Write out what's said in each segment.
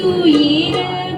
tu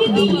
ಸಾಗುತ್ತಿವಿ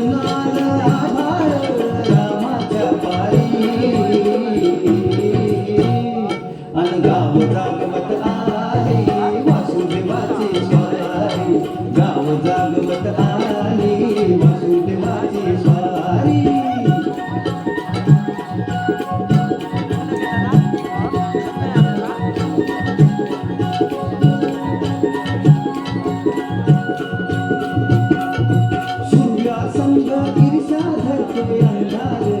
de la